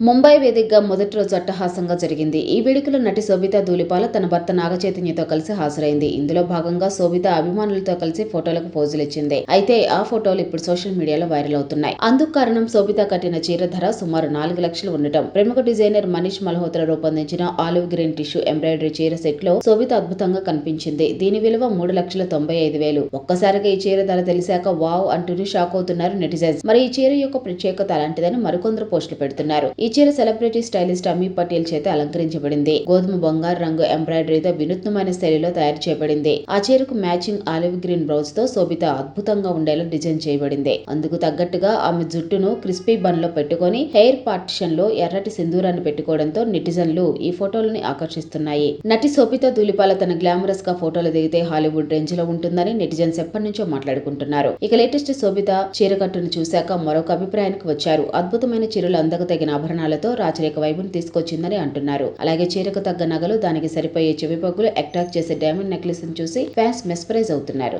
ముంబై వేదికగా మొదటి రోజు అట్టహాసంగా జరిగింది. ఈ వేడుకలో నటి శోభిత ధూలిపాల తన భర్త నాగచైతన్యతో కలిసి హాజరైంది. ఇందులో భాగంగా శోభిత అభిమానులతో కలిసి ఫోటోలకు పోజులు ఇచ్చింది. అయితే ఆ ఫోటోలు ఇప్పుడు సోషల్ మీడియాలో వైరల్ అవుతున్నాయి. అందుకు కారణం శోభిత కట్టిన చీర ధర సుమారు నాలుగు లక్షలు ఉండటం. ప్రముఖ డిజైనర్ మనీష్ మల్హోత్రా రూపొందించిన ఆలివ్ గ్రీన్ టిష్యూ ఎంబ్రాయిడరీ చీర సెట్లో శోభిత అద్భుతంగా కనిపించింది. దీని విలువ మూడు లక్షల తొంభై ఐదు వేలు. ఒక్కసారిగా ఈ చీర ధర తెలిసాక వావ్ అంటూనే షాక్ అవుతున్నారు నెటిజన్స్. మరి ఈ చీర యొక్క ప్రత్యేకత అలాంటిదని మరికొందరు పోస్టులు పెడుతున్నారు. ఈ చీర సెలబ్రిటీ స్టైలిస్ట్ అమీ పటేల్ చేత అలంకరించబడింది. గోధుమ బంగారు రంగు ఎంబ్రాయిడరీతో వినూత్నమైన శైలిలో తయారు చేయబడింది. ఆ చీరకు మ్యాచింగ్ ఆలివ్ గ్రీన్ బ్లౌజ్తో శోభిత అద్భుతంగా ఉండేలా డిజైన్ చేయబడింది. అందుకు తగ్గట్టుగా ఆమె జుట్టును క్రిస్పీ బన్లో పెట్టుకొని హెయిర్ పార్టిషన్లో ఎర్రటి సింధూరాన్ని పెట్టుకోవడంతో నెటిజన్లు ఈ ఫోటోలను ఆకర్షిస్తున్నాయి. నటి శోభిత దులిపాల తన గ్లామరస్గా ఫోటోలు దిగితే హాలీవుడ్ రేంజ్లో ఉంటుందని నెటిజన్స్ ఎప్పటి నుంచో మాట్లాడుకుంటున్నారు. ఇక లేటెస్ట్ శోభిత చీరకట్టును చూశాక మరొక అభిప్రాయానికి వచ్చారు. అద్భుతమైన చీరలు అందకు తగిన ఆభరణాలతో రాచరిక వైభవం తీసుకొచ్చిందని అంటున్నారు. అలాగే చీరకు తగ్గ నగలు దానికి సరిపోయే చెవి పగ్గులు అట్రాక్ట్ చేసే డైమండ్ నెక్లెస్ చూసి ఫ్యాన్స్ మెస్పరైజ్ అవుతున్నారు.